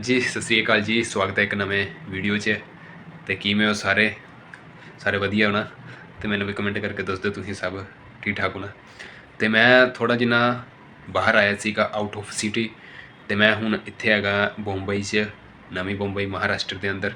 ਜੀ ਸਤਿ ਸ੍ਰੀ ਅਕਾਲ ਜੀ। ਸਵਾਗਤ ਹੈ ਇੱਕ ਨਵੇਂ ਵੀਡੀਓ 'ਚ। ਤੇ ਕਿਵੇਂ ਹੋ ਸਾਰੇ? ਸਾਰੇ ਵਧੀਆ ਹੋਣਾ? ਤੇ ਮੈਨੂੰ ਵੀ ਕਮੈਂਟ ਕਰਕੇ ਦੱਸ ਦਿਓ ਤੁਸੀਂ ਸਭ ਠੀਕ ਠਾਕ ਹੋਣਾ। ਤੇ ਮੈਂ ਥੋੜਾ ਜਿਹਾ ਬਾਹਰ ਆਇਆ ਸੀਗਾ ਆਊਟ ਆਫ ਸਿਟੀ ਤੇ ਮੈਂ ਹੁਣ ਇੱਥੇ ਹੈਗਾ ਬੰਬਈ 'ਚ, ਨਵੀਂ ਬੰਬਈ ਮਹਾਰਾਸ਼ਟਰ ਦੇ ਅੰਦਰ।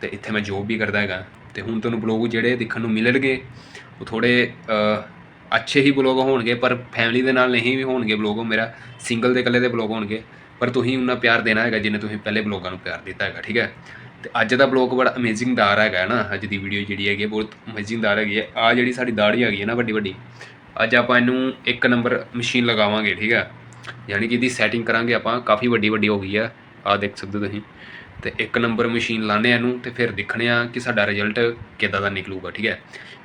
ਤੇ ਇੱਥੇ ਮੈਂ ਜੋਬ ਵੀ ਕਰਦਾ ਹੈਗਾ। ਤੇ ਹੁਣ ਤੁਹਾਨੂੰ ਬਲੌਗ ਜਿਹੜੇ ਦੇਖਣ ਨੂੰ ਮਿਲਣਗੇ, ਉਹ ਥੋੜੇ ਅੱਛੇ ਹੀ ਬਲੌਗ ਹੋਣਗੇ, ਪਰ ਫੈਮਿਲੀ ਦੇ ਨਾਲ ਨਹੀਂ ਵੀ ਹੋਣਗੇ ਬਲੌਗ ਮੇਰਾ। ਸਿੰਗਲ ਦੇ ਇਕੱਲੇ ਦੇ ਬਲੌਗ ਹੋਣਗੇ। ਪਰ ਤੁਸੀਂ ਉਹਨਾਂ ਪਿਆਰ ਦੇਣਾ ਹੈਗਾ ਜਿੰਨੇ ਤੁਸੀਂ ਪਹਿਲੇ ਬਲੌਗਾਂ ਨੂੰ ਪਿਆਰ ਦਿੱਤਾ ਹੈਗਾ ਠੀਕ ਹੈ? ਤੇ ਅੱਜ ਦਾ ਬਲੌਗ ਬੜਾ ਅਮੇਜ਼ਿੰਗ ਦਾਰ ਹੈਗਾ ਨਾ ਅੱਜ ਦੀ ਵੀਡੀਓ ਜਿਹੜੀ ਹੈਗੀ ਹੈ, ਬਹੁਤ ਅਮੇਜ਼ਿੰਗ ਦਾਰ ਹੈਗੀ ਹੈ। ਆ ਜਿਹੜੀ ਸਾਡੀ ਦਾੜੀ ਹੈਗੀ ਹੈ ਨਾ ਵੱਡੀ ਵੱਡੀ ਅੱਜ ਆਪਾਂ ਇਹਨੂੰ ਇੱਕ ਨੰਬਰ ਮਸ਼ੀਨ ਲਗਾਵਾਂਗੇ ਠੀਕ ਹੈ? ਯਾਨੀ ਕਿ ਇਹਦੀ ਸੈਟਿੰਗ ਕਰਾਂਗੇ ਆਪਾਂ ਕਾਫੀ ਵੱਡੀ ਵੱਡੀ ਹੋ ਗਈ ਆ ਆ ਦੇਖ ਸਕਦੇ ਹੋ ਤੁਸੀਂ। ਤੇ ਇੱਕ ਨੰਬਰ ਮਸ਼ੀਨ ਲਾਣੇ ਆ ਇਹਨੂੰ ਤੇ ਫਿਰ ਦੇਖਣੇ ਆ ਕਿ ਸਾਡਾ ਰਿਜ਼ਲਟ ਕਿੱਦਾਂ ਦਾ ਨਿਕਲੂਗਾ ਠੀਕ ਹੈ?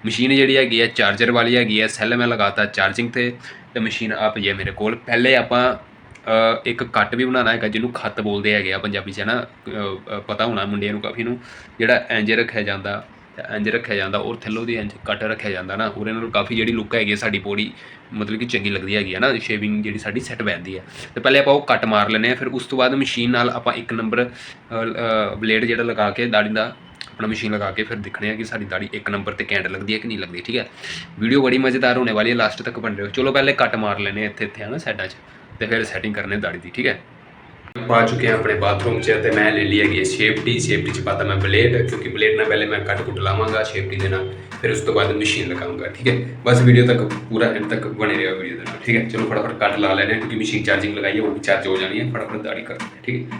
ਮਸ਼ੀਨ ਜਿਹੜੀ ਹੈਗੀ ਹੈ ਚਾਰਜਰ ਵਾਲੀ ਹੈਗੀ ਹੈ ਸੈੱਲ ਮੈਂ ਲਗਾਤਾ ਚਾਰਜਿੰਗ ਤੇ ਤੇ ਮਸ਼ੀਨ ਆ ਪਈ ਹੈ ਮੇਰੇ ਕੋਲ। ਪਹਿਲੇ ਆਪਾਂ ਇੱਕ ਕੱਟ ਵੀ ਬਣਾਉਣਾ ਹੈਗਾ, ਜਿਹਨੂੰ ਖੱਤ ਬੋਲਦੇ ਹੈਗੇ ਆ ਪੰਜਾਬੀ 'ਚ, ਹੈ ਨਾ? ਪਤਾ ਹੋਣਾ ਮੁੰਡਿਆਂ ਨੂੰ, ਕਾਫੀ ਨੂੰ, ਜਿਹੜਾ ਇੰਜ ਰੱਖਿਆ ਜਾਂਦਾ ਤੇ ਇੰਜ ਰੱਖਿਆ ਜਾਂਦਾ, ਔਰ ਥੱਲੋਂ ਦੀ ਇੰਜ ਕੱਟ ਰੱਖਿਆ ਜਾਂਦਾ ਨਾ ਉਹਦੇ ਨਾਲ ਕਾਫੀ ਜਿਹੜੀ ਲੁੱਕ ਹੈਗੀ ਹੈ ਸਾਡੀ ਬੋਡੀ ਮਤਲਬ ਕਿ ਚੰਗੀ ਲੱਗਦੀ ਹੈਗੀ ਹੈ ਨਾ ਸ਼ੇਵਿੰਗ ਜਿਹੜੀ ਸਾਡੀ ਸੈੱਟ ਬੈਠਦੀ ਹੈ ਤੇ ਪਹਿਲੇ ਆਪਾਂ ਉਹ ਕੱਟ ਮਾਰ ਲੈਨੇ ਆ, ਫਿਰ ਉਸ ਤੋਂ ਬਾਅਦ ਮਸ਼ੀਨ ਨਾਲ ਆਪਾਂ ਇੱਕ ਨੰਬਰ ਬਲੇਡ ਜਿਹੜਾ ਲਗਾ ਕੇ, ਦਾੜੀ ਦਾ ਆਪਣਾ ਮਸ਼ੀਨ ਲਗਾ ਕੇ ਫਿਰ ਦੇਖਣੇ ਆ ਕਿ ਸਾਡੀ ਦਾੜੀ ਇੱਕ ਨੰਬਰ ਤੇ ਕੈਂਡ ਲੱਗਦੀ ਹੈ ਕਿ ਨਹੀਂ ਲੱਗਦੀ, ਠੀਕ ਹੈ ਵੀਡੀਓ ਬੜੀ ਮਜ਼ੇਦਾਰ ਹੋਣੇ ਵਾਲੀ ਹੈ ਲਾਸਟ ਤੱਕ ਬਣ ਰਹੋ ਚਲੋ ਪਹਿਲੇ ਕੱਟ ਮਾਰ ਲੈਨੇ ਆ ਇੱਥੇ ਇੱਥੇ ਹੈ ਨਾ ਸਾਈਡਾਂ 'ਚ। ਤੇ ਫਿਰ ਸੈਟਿੰਗ ਕਰਨੇ ਦਾੜੀ ਦੀ, ਠੀਕ ਹੈ? ਪਾ ਚੁੱਕੇ ਹਾਂ ਆਪਣੇ ਬਾਥਰੂਮ 'ਚ ਤੇ ਮੈਂ ਲੈ ਲਈ ਹੈਗੀ ਸੇਫਟੀ ਸੇਫਟੀ 'ਚ ਪਾਤਾ ਮੈਂ ਬਲੇਡ ਕਿਉਂਕਿ ਬਲੇਡ ਨਾਲ ਪਹਿਲੇ ਮੈਂ ਕੱਟ ਕੁੱਟ ਲਾਵਾਂਗਾ ਸੇਫਟੀ ਦੇ ਨਾਲ, ਫਿਰ ਉਸ ਤੋਂ ਬਾਅਦ ਮਸ਼ੀਨ ਲਗਾਉਂਗਾ, ਠੀਕ ਹੈ? ਬਸ ਵੀਡੀਓ ਤੱਕ, ਪੂਰਾ ਐਂਡ ਤੱਕ ਬਣੇ ਰਿਹਾ ਵੀਡੀਓ ਦੇ ਨਾਲ, ਠੀਕ ਹੈ? ਚਲੋ ਫਟਾਫਟ ਕੱਟ ਲਾ ਲੈਣੇ, ਕਿਉਂਕਿ ਮਸ਼ੀਨ ਚਾਰਜਿੰਗ ਲਗਾਈ ਹੈ, ਉਹ ਵੀ ਚਾਰਜ ਹੋ ਜਾਣੀ ਹੈ, ਫਟਾਫਟ ਦਾੜੀ ਕਰ ਠੀਕ ਹੈ?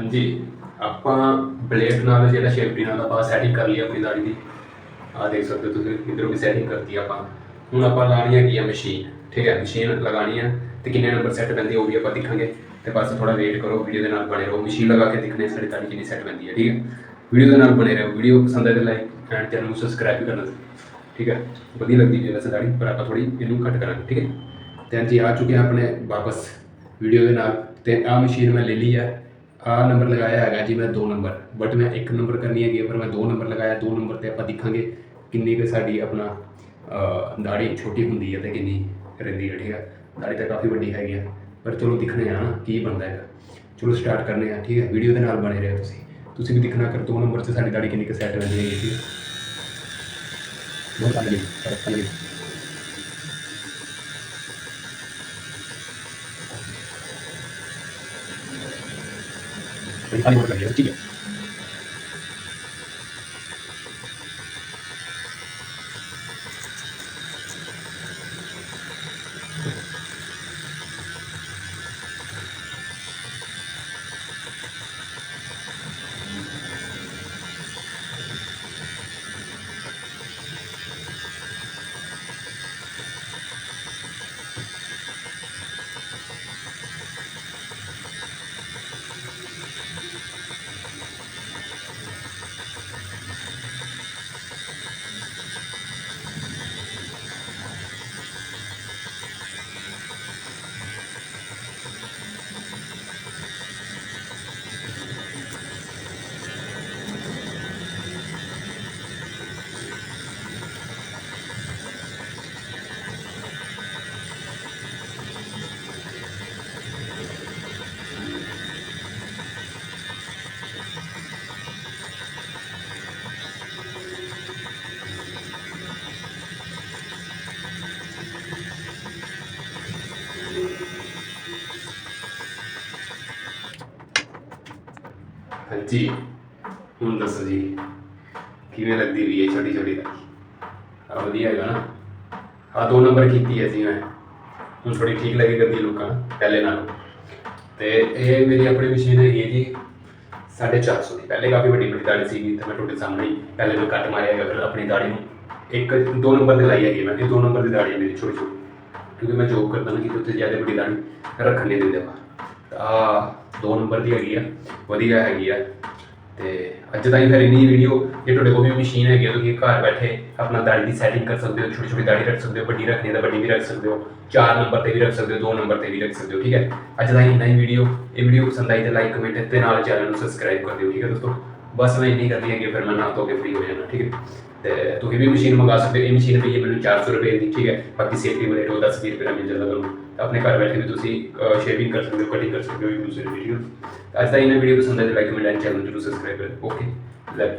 ਹਾਂਜੀ। ਆਪਾਂ ਬਲੇਡ ਨਾਲ ਜਿਹੜਾ ਸ਼ੇਪਟੀ ਨਾਲ ਆਪਾਂ ਸੈਟਿੰਗ ਕਰ ਲਈ ਆਪਣੀ ਦਾੜੀ ਦੀ। ਆ ਦੇਖ ਸਕਦੇ ਹੋ ਤੁਸੀਂ, ਇਧਰੋਂ ਵੀ ਸੈਟਿੰਗ ਕਰਤੀ ਆਪਾਂ। ਹੁਣ ਆਪਾਂ ਲਾਣੀ ਹੈਗੀ ਆ? ਮਸ਼ੀਨ ਠੀਕ ਹੈ ਮਸ਼ੀਨ ਲਗਾਣੀ ਹੈ ਤੇ ਕਿੰਨੇ ਨੰਬਰ ਸੈੱਟ ਪੈਂਦੀ ਉਹ ਵੀ ਆਪਾਂ ਦੇਖਾਂਗੇ। ਤੇ ਬਸ ਥੋੜਾ ਵੇਟ ਕਰੋ ਵੀਡੀਓ ਦੇ ਨਾਲ ਬਣੇ ਰਹੋ। ਮਸ਼ੀਨ ਲਗਾ ਕੇ ਦੇਖਣੇ ਸਾਡੀ ਦਾੜੀ ਕਿੰਨੀ ਸੈੱਟ ਪੈਂਦੀ ਹੈ ਠੀਕ ਹੈ? ਵੀਡੀਓ ਦੇ ਨਾਲ ਬਣੇ ਰਹੋ। ਵੀਡੀਓ ਪਸੰਦ ਆਏ ਤਾਂ ਲਾਈਕ ਐਂਡ ਚੈਨਲ ਨੂੰ ਸਬਸਕ੍ਰਾਈਬ ਵੀ ਕਰਨਾ। ਠੀਕ ਹੈ? ਵਧੀਆ ਲੱਗਦੀ ਜੇ ਵੈਸੇ ਦਾੜੀ, ਪਰ ਆਪਾਂ ਥੋੜੀ ਇਹਨੂੰ ਘੱਟ ਕਰਾਂਗੇ, ਠੀਕ ਹੈ? ਤੇ ਹਾਂਜੀ, ਆ ਚੁੱਕੇ ਹਾਂ ਆਪਣੇ ਵਾਪਸ ਵੀਡੀਓ ਦੇ ਨਾਲ। ਤੇ ਆ ਮਸ਼ੀਨ ਮੈਂ ਲੈ ਲਈ ਹੈ ਆ ਨੰਬਰ ਲਗਾਇਆ ਹੈਗਾ ਜੀ ਮੈਂ 2 ਨੰਬਰ ਬਟ ਮੈਂ ਇੱਕ ਨੰਬਰ ਕਰਨੀ ਹੈਗੀ ਹੈ, ਪਰ ਮੈਂ 2 ਨੰਬਰ ਲਗਾਇਆ 2 ਨੰਬਰ ਤੇ ਆਪਾਂ ਦੇਖਾਂਗੇ ਕਿੰਨੀ ਕੁ ਸਾਡੀ ਆਪਣਾ ਅਹ, ਦਾੜੀ ਛੋਟੀ ਹੁੰਦੀ ਹੈ ਤੇ ਕਿੰਨੀ ਰਹਿੰਦੀ ਹੈ ਠੀਕ ਹੈ ਦਾੜੀ ਤਾਂ ਕਾਫੀ ਵੱਡੀ ਹੈਗੀ ਆ ਪਰ ਚਲੋ ਦਿਖਣੇ ਆ ਨਾ ਕੀ ਬਣਦਾ ਹੈਗਾ। ਚਲੋ ਸਟਾਰਟ ਕਰਨੇ ਆ ਠੀਕ ਹੈ ਵੀਡੀਓ ਦੇ ਨਾਲ ਬਣੇ ਰਹੋ ਤੁਸੀਂ। ਤੁਸੀਂ ਵੀ ਦਿਖਣਾ ਕਰ 2 ਨੰਬਰ 'ਚ ਸਾਡੀ ਦਾੜੀ ਕਿੰਨੀ ਕੁ ਸੈੱਟ ਰਹਿੰਦੀ ਹੈਗੀ ਠੀਕ ਹੈ ਬਹੁਤ ਅੱਗੇ ਫ਼ਰਕ ਅੱਗੇ ਬੜੀ ਸਾਰੀ ਵਰਕ ਲੱਗੀ ਹੈ ਠੀਕ ਹੈ ਹਾਂਜੀ ਹੁਣ ਦੱਸੋ ਜੀ, ਕਿਵੇਂ ਲੱਗਦੀ ਵੀ ਹੈ ਛੋਟੀ ਛੋਟੀ ਦਾੜੀ ਆ ਵਧੀਆ ਹੈਗਾ ਨਾ। ਆ ਦੋ ਨੰਬਰ ਕੀਤੀ ਹੈ ਜੀ ਮੈਂ। ਹੁਣ ਥੋੜੀ ਠੀਕ ਲੱਗੇ ਕਰਦੀ ਲੋਕਾਂ ਨੂੰ, ਪਹਿਲੇ ਨਾਲੋਂ। ਤੇ ਇਹ ਮੇਰੀ ਆਪਣੀ ਮਸ਼ੀਨ ਹੈਗੀ ਹੈ ਜੀ 450 ਦੀ। ਪਹਿਲੇ ਕਾਫੀ ਵੱਡੀ ਵੱਡੀ ਦਾੜੀ ਸੀਗੀ ਤੇ ਮੈਂ ਤੁਹਾਡੇ ਸਾਹਮਣੇ ਪਹਿਲੇ ਮੈਂ ਕੱਟ ਮਾਰਿਆ ਹੈਗਾ ਫਿਰ ਆਪਣੀ ਦਾੜੀ ਨੂੰ। ਇੱਕ, ਦੋ ਨੰਬਰ ਤੇ ਲਾਈ ਹੈਗੀ ਮੈਂ। ਇਹ ਦੋ ਨੰਬਰ ਦੀ ਦਾੜੀ ਹੈ ਮੇਰੀ ਛੋਟੀ ਛੋਟੀ। ਕਿਉਂਕਿ ਮੈਂ ਜੋਬ ਕਰਦਾ ਨਾ ਕਿ ਉੱਥੇ ਜ਼ਿਆਦਾ ਵੱਡੀ ਦਾੜੀ ਰੱਖਣ ਨਹੀਂ ਦਿੰਦੇ ਬਾਹਰ ਆ ਦੋ ਨੰਬਰ ਦੀ ਹੈਗੀ ਆ, ਵਧੀਆ ਹੈਗੀ ਆ। ਤੇ ਅੱਜ ਤਾਈਂ ਫਿਰ ਇੰਨੀ ਵੀਡੀਓ ਜੇ ਤੁਹਾਡੇ ਕੋਲ ਵੀ ਮਸ਼ੀਨ ਹੈਗੀ ਆ, ਤੁਸੀਂ ਘਰ ਬੈਠੇ ਆਪਣਾ ਦਾੜੀ ਦੀ ਸੈਟਿੰਗ ਕਰ ਸਕਦੇ ਹੋ ਛੋਟੀ ਛੋਟੀ ਦਾੜੀ ਰੱਖ ਸਕਦੇ ਹੋ, ਵੱਡੀ ਰੱਖਣੀ ਤਾਂ ਵੱਡੀ ਵੀ ਰੱਖ ਸਕਦੇ ਹੋ, ਚਾਰ ਨੰਬਰ ਤੇ ਵੀ ਰੱਖ ਸਕਦੇ ਹੋ, ਦੋ ਨੰਬਰ ਤੇ ਵੀ ਰੱਖ ਸਕਦੇ ਹੋ, ਠੀਕ ਹੈ? ਅੱਜ ਤਾਈਂ ਇੰਨਾ ਹੀ ਵੀਡੀਓ ਇਹ ਵੀਡੀਓ ਪਸੰਦ ਆਈ ਤਾਂ ਲਾਈਕ ਕਮੈਂਟ ਤੇ ਨਾਲ ਚੈਨਲ ਨੂੰ ਸਬਸਕ੍ਰਾਈਬ ਕਰ ਦਿਓ, ਠੀਕ ਹੈ ਦੋਸਤੋ? ਬਸ ਮੈਂ ਇੰਨੀ ਕਰਨੀ ਹੈਗੀ ਫਿਰ ਮੈਂ ਨਾ ਧੋ ਕੇ ਫ੍ਰੀ ਹੋ ਜਾਣਾ, ਠੀਕ ਹੈ? ਤੇ ਤੁਸੀਂ ਵੀ ਮਸ਼ੀਨ ਮੰਗਾ ਸਕਦੇ ਹੋ। ਇਹ ਮਸ਼ੀਨ ਪਈ ਹੈ ਮੈਨੂੰ 400 ਰੁਪਏ ਦੀ, ਠੀਕ ਹੈ? ਬਾਕੀ ਸੇਫਟੀ ਵਾਲੇ ਟੋਲ 10 ਰੁਪਏ ਦਾ ਮਿਲ ਜਾਂਦਾ ਤੁਹਾਨੂੰ। ਆਪਣੇ ਘਰ ਬੈਠੇ ਵੀ ਤੁਸੀਂ ਸ਼ੇਵਿੰਗ ਕਰ ਸਕਦੇ ਹੋ ਕਟਿੰਗ ਕਰ ਸਕਦੇ ਹੋ ਦੂਸਰੇ ਵੀਡੀਓ ਅੱਜ ਦਾ ਇਹਨਾਂ ਵੀਡੀਓ ਪਸੰਦ ਆਏ ਤਾਂ ਲਾਈਕ ਕਮੈਂਟ ਐਂਡ ਚੈਨਲ ਜਰੂਰ ਸਬਸਕ੍ਰਾਈਬ ਕਰੋ ਓਕੇ ਲਵ